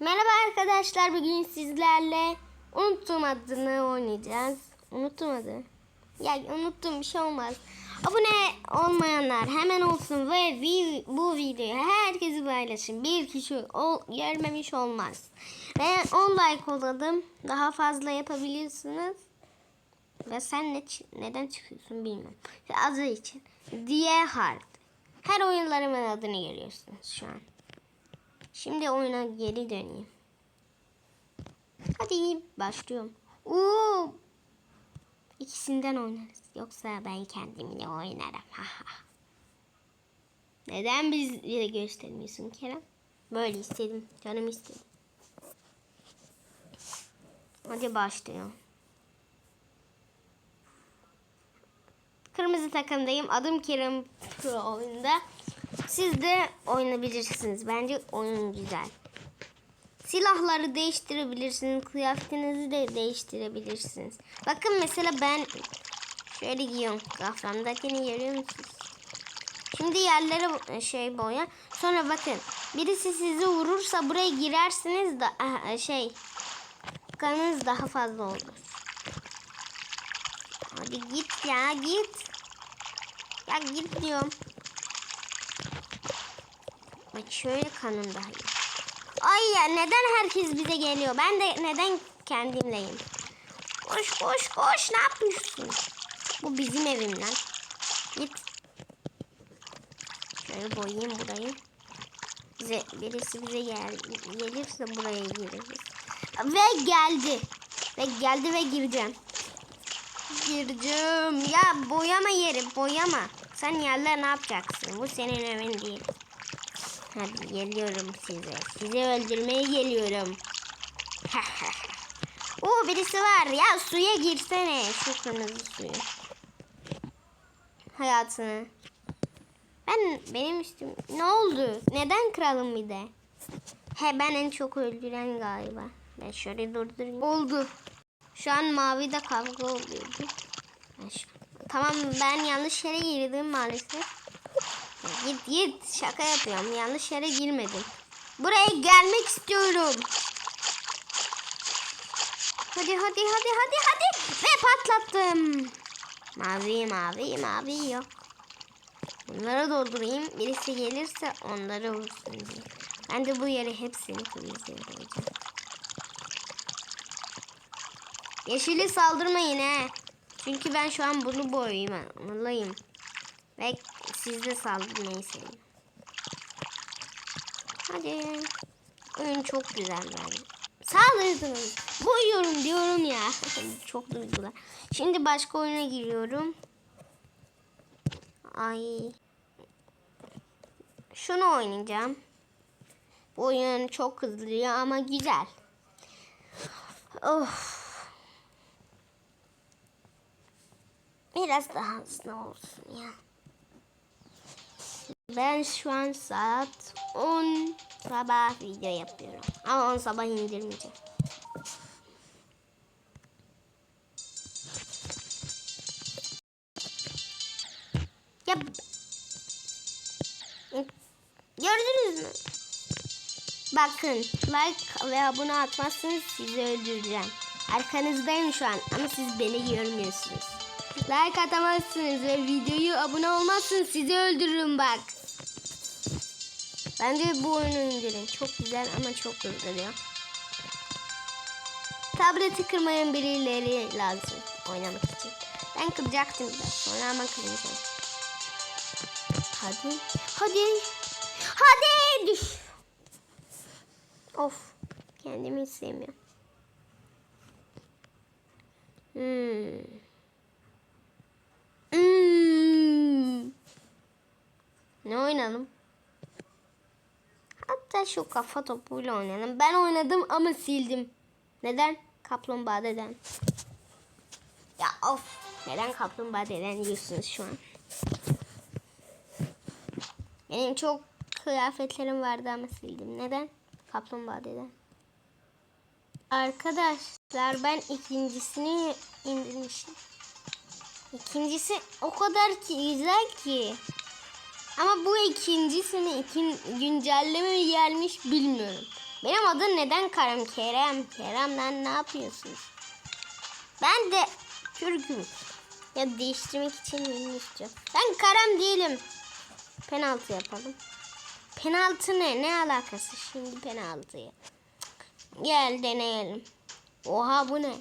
Merhaba arkadaşlar bugün sizlerle unuttum adını oynayacağız. Unuttum adı. Ya unuttum bir şey olmaz. Abone olmayanlar hemen olsun ve bu videoyu herkesi paylaşın. Bir kişi ol, görmemiş olmaz. Ve 10 like olalım. Daha fazla yapabilirsiniz. Ve sen ne, neden çıkıyorsun bilmiyorum. Adı için. Diye hard. Her oyunlarımın adını görüyorsunuz şu an. Şimdi oyuna geri döneyim. Hadi başlıyorum. Oo! İkisinden oynarız. Yoksa ben kendimle oynarım. Neden bize göstermiyorsun Kerem? Böyle istedim. Canım istedi. Hadi başlayalım. Kırmızı takımdayım. Adım Kerem Pro oyunda. Siz de oynayabilirsiniz. Bence oyun güzel. Silahları değiştirebilirsiniz. Kıyafetinizi de değiştirebilirsiniz. Bakın mesela ben şöyle giyiyorum. Kafamdakini görüyor musunuz? Şimdi yerlere şey boya. Sonra bakın. Birisi sizi vurursa buraya girersiniz da şey kanınız daha fazla olur. Hadi git ya git. Ya git diyorum. Bak şöyle kanım daha iyi. Ay ya neden herkes bize geliyor? Ben de neden kendimleyim? Koş koş koş ne yapıyorsun? Bu bizim evim lan. Git. Şöyle boyayayım burayı. Bize, birisi bize gel, gelirse buraya gireriz. Ve geldi. Ve geldi ve gireceğim. Gireceğim. Ya boyama yeri boyama. Sen yerler ne yapacaksın? Bu senin evin değil. Hadi geliyorum size. Sizi öldürmeye geliyorum. Oo birisi var. Ya suya girsene. Şu kırmızı suyu. Hayatını. Ben benim üstüm. Ne oldu? Neden kralım bir de? He ben en çok öldüren galiba. Ben şöyle durdurayım. Oldu. Şu an mavi de kavga oluyordu. Tamam ben yanlış yere girdim maalesef. Git git şaka yapıyorum. Yanlış yere girmedim. Buraya gelmek istiyorum. Hadi hadi hadi hadi hadi. Ve patlattım. Mavi mavi mavi yok. Bunları doldurayım. Birisi gelirse onları vursun diye. Ben de bu yeri hepsini temizleyeceğim. Yeşili saldırmayın he. Çünkü ben şu an bunu boyamalıyım. Ve siz de saldırmayı sevin. Hadi. Oyun çok güzel bence. Saldırdınız. Boyuyorum diyorum ya. çok duygular. Şimdi başka oyuna giriyorum. Ay. Şunu oynayacağım. Bu oyun çok hızlı ama güzel. Of. Biraz daha hızlı olsun ya. Ben şu an saat 10 sabah video yapıyorum. Ama 10 sabah indirmeyeceğim. Ya Gördünüz mü? Bakın like ve abone atmazsanız sizi öldüreceğim. Arkanızdayım şu an ama siz beni görmüyorsunuz. Like atamazsınız ve videoyu abone olmazsınız sizi öldürürüm bak. Bence bu oyunu indirin. Çok güzel ama çok öldürüyor. Tableti kırmayan birileri lazım oynamak için. Ben kıracaktım biraz sonra ama kırmayacağım. Hadi. Hadi. Hadi düş. Of. Kendimi hiç sevmiyorum. Hmm. Hmm. Ne oynayalım? Hatta şu kafa topuyla oynayalım. Ben oynadım ama sildim. Neden? Kaplumbağa deden. Ya of. Neden kaplumbağa deden diyorsunuz şu an? Benim çok kıyafetlerim vardı ama sildim. Neden? Kaplumbağa deden. Arkadaşlar ben ikincisini indirmişim. İkincisi o kadar ki güzel ki. Ama bu ikincisini ikin, güncelleme mi gelmiş bilmiyorum. Benim adım neden Kerem? Kerem. Kerem'den ne yapıyorsunuz? Ben de Türk'üm. Ya değiştirmek için istiyorum. Ben Kerem değilim. Penaltı yapalım. Penaltı ne? Ne alakası şimdi penaltıya? Gel deneyelim. Oha bu ne?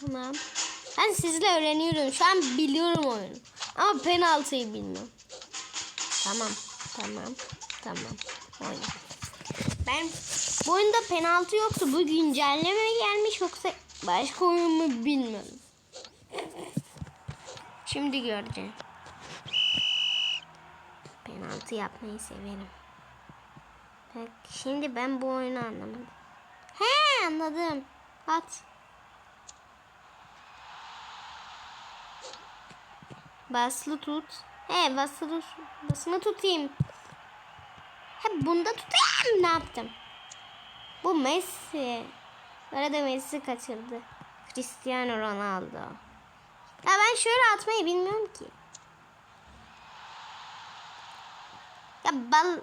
Tamam. Ben sizle öğreniyorum. Şu an biliyorum oyunu. Ama penaltıyı bilmiyorum. Tamam. Tamam. Tamam. Oyna. Ben bu oyunda penaltı yoktu. Bu güncelleme gelmiş yoksa başka oyun mu bilmiyorum. Şimdi göreceğim. Penaltı yapmayı severim. Bak şimdi ben bu oyunu anlamadım. He anladım. At. Basılı tut. He basılı basını tutayım. Hep bunda tutayım. Ne yaptım? Bu Messi. Arada Messi kaçırdı. Cristiano Ronaldo. Ya ben şöyle atmayı bilmiyorum ki. Ya bal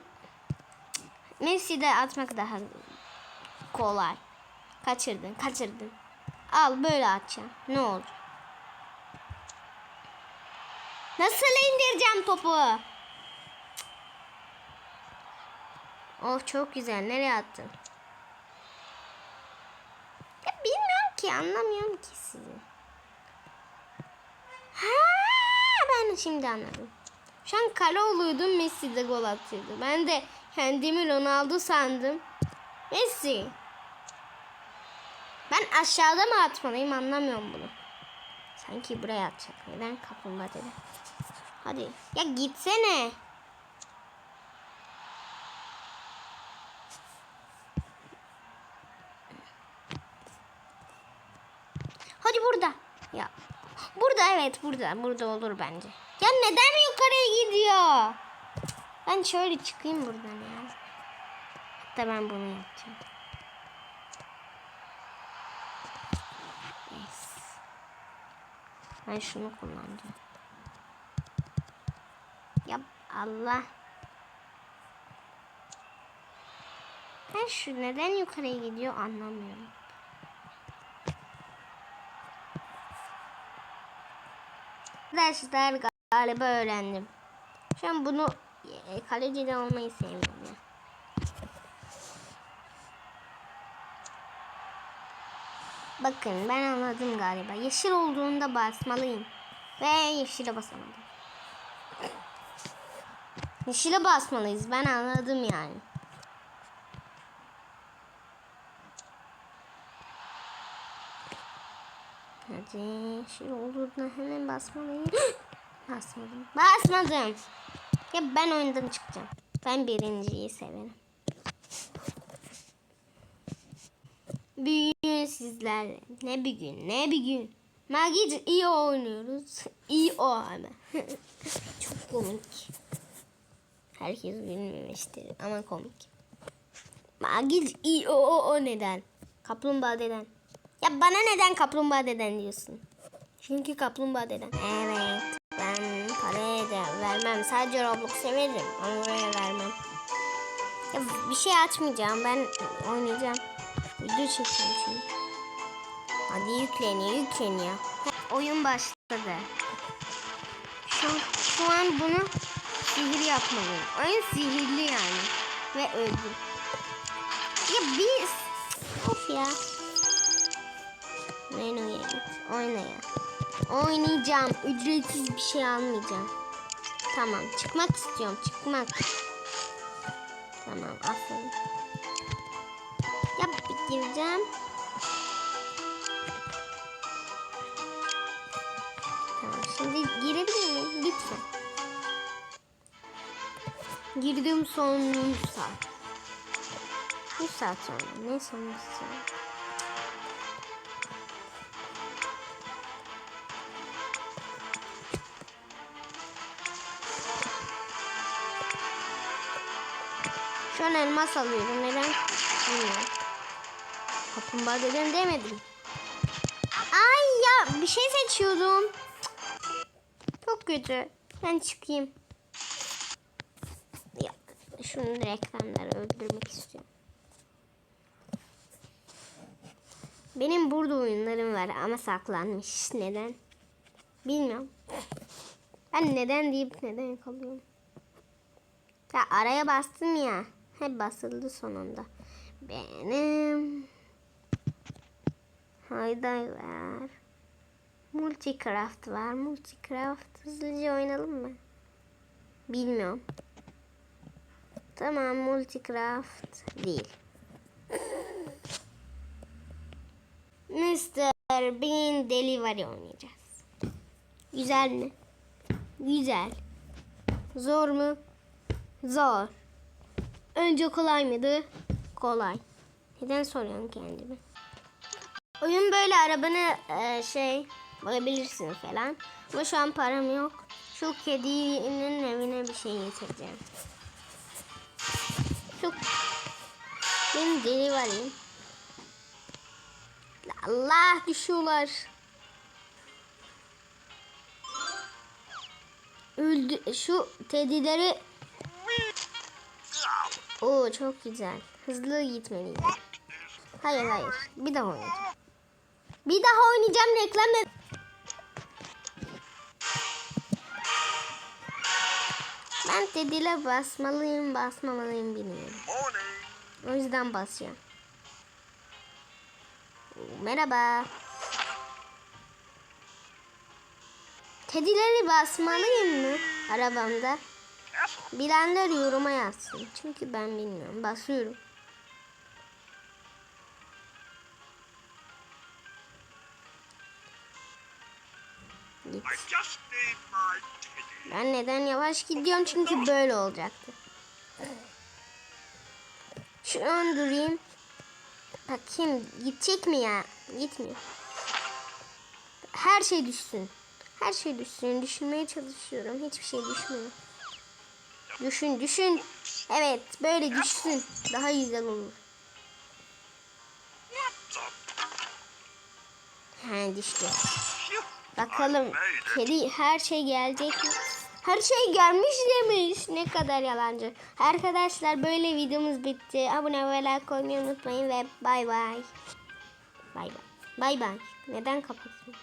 Messi de atmak daha kolay. Kaçırdın, kaçırdın. Al böyle atacağım. Ne olur. Nasıl indireceğim topu? Oh çok güzel. Nereye attın? Ya bilmiyorum ki. Anlamıyorum ki sizi. Ha, ben şimdi anladım. Şu an kale oluyordum. Messi de gol atıyordu. Ben de kendimi Ronaldo sandım. Messi. Ben aşağıda mı atmalıyım anlamıyorum bunu. Sanki buraya atacak. Neden kaplumbağa dedi. Hadi. Ya gitsene. Hadi burada. Ya. Burada evet burada. Burada olur bence. Ya neden yukarıya gidiyor? Ben şöyle çıkayım buradan ya. Hatta ben bunu yapacağım. Ben şunu kullanacağım. Allah. Ben şu neden yukarıya gidiyor anlamıyorum. Arkadaşlar galiba öğrendim. Şu an bunu e, kalecide olmayı sevmiyorum ya. Bakın ben anladım galiba. Yeşil olduğunda basmalıyım. Ve yeşile basamadım. Yeşile basmalıyız. Ben anladım yani. Hadi yeşil olduğunda hemen basmalıyım. Basmadım. Basmadım. Ya ben oyundan çıkacağım. Ben birinciyi severim. Bir gün sizlerle. Ne bir gün ne bir gün. Magic iyi oynuyoruz. İyi o ama. Çok komik. Herkes bilmemiştir ama komik. Magic iyi o o o neden? Kaplumbağa deden. Ya bana neden kaplumbağa deden diyorsun? Çünkü kaplumbağa deden. Evet. Ben paraya da vermem. Sadece Roblox veririm. Ama buraya vermem. Ya bir şey açmayacağım. Ben oynayacağım. Video çekeceğim çünkü. Hadi yükleniyor yükleniyor. Oyun başladı. Şu, şu an bunu sihir yapmalıyım. Oyun sihirli yani. Ve öldüm. Ya biz... Of ya. Menüye git. Oyna ya. Oynayacağım. Ücretsiz bir şey almayacağım. Tamam. Çıkmak istiyorum. Çıkmak. Tamam. Aferin. Yap bitireceğim. Tamam. Şimdi girebilir miyim? Lütfen. Girdim son 100 saat. 100 saat sonra. Ne son 100 saat? Şu an elmas alıyorum. Neden? Bilmiyorum. Kaplumbağa dedim demedim. Ay ya bir şey seçiyordum. Çok kötü. Ben çıkayım. Ya Şunu reklamları öldürmek istiyorum. Benim burada oyunlarım var ama saklanmış. Neden? Bilmiyorum. Ben neden deyip neden kalıyorum. Ya araya bastım ya. Hep basıldı sonunda. Benim Hayday var. Multicraft var. Multicraft hızlıca oynayalım mı? Bilmiyorum. Tamam multicraft değil. Mr. Bean Delivery oynayacağız. Güzel mi? Güzel. Zor mu? Zor. Önce kolay mıydı? Kolay. Neden soruyorum kendime? Oyun böyle arabanı e, şey bulabilirsin falan. Ama şu an param yok. Şu kedinin evine bir şey getireceğim. Benim deli varayım. Allah düşüyorlar. Öldü. Şu tedileri Oo çok güzel. Hızlı gitmeliyim. Hayır hayır. Bir daha oynayacağım. Bir daha oynayacağım reklamda. Ben tedile basmalıyım basmamalıyım bilmiyorum. O yüzden basıyorum. Merhaba. Kedileri basmalıyım mı arabamda? Bilenler yoruma yazsın. Çünkü ben bilmiyorum. Basıyorum. Git. Ben neden yavaş gidiyorum? Çünkü böyle olacaktı. Şu an durayım. Bakayım gidecek mi ya? Gitmiyor. Her şey düşsün. Her şey düşsün. Düşünmeye çalışıyorum. Hiçbir şey düşmüyor. Düşün, düşün. Evet, böyle düşsün. Daha güzel olur. He düştü. Bakalım kedi her şey gelecek mi? Her şey gelmiş demiş. Ne kadar yalancı. Arkadaşlar böyle videomuz bitti. Abone ve like koymayı unutmayın ve bay bay. Bay bay. Bay bay. Neden kapattın?